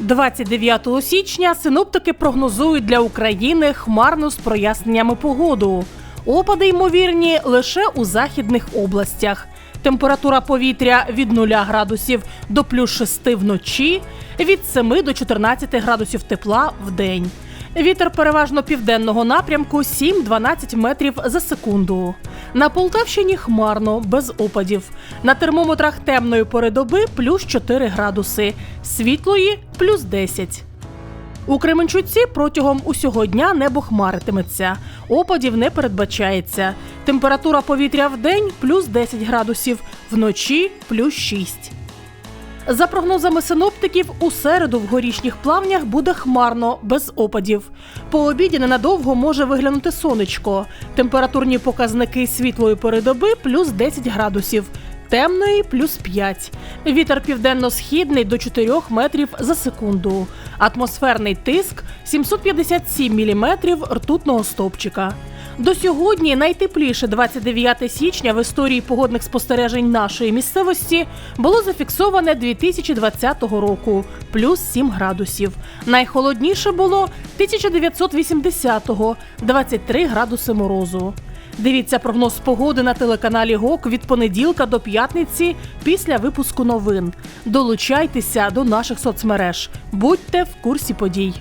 29 січня синоптики прогнозують для України хмарну з проясненнями погоду. Опади ймовірні лише у західних областях. Температура повітря від 0 градусів до плюс 6 вночі, від 7 до 14 градусів тепла в день. Вітер переважно південного напрямку 7-12 метрів за секунду. На Полтавщині хмарно, без опадів. На термометрах темної пори доби плюс 4 градуси, світлої плюс 10. У Кременчуці протягом усього дня небо хмаритиметься. Опадів не передбачається. Температура повітря в день плюс 10 градусів, вночі плюс 6. За прогнозами синоптиків, у середу в горішніх плавнях буде хмарно, без опадів. По обіді ненадовго може виглянути сонечко. Температурні показники світлої передоби плюс 10 градусів, темної плюс 5. Вітер південно-східний до 4 метрів за секунду. Атмосферний тиск 757 міліметрів ртутного стовпчика. До сьогодні найтепліше 29 січня в історії погодних спостережень нашої місцевості було зафіксоване 2020 року плюс 7 градусів. Найхолодніше було 1980-го 23 градуси морозу. Дивіться прогноз погоди на телеканалі ГОК від понеділка до п'ятниці після випуску новин. Долучайтеся до наших соцмереж. Будьте в курсі подій.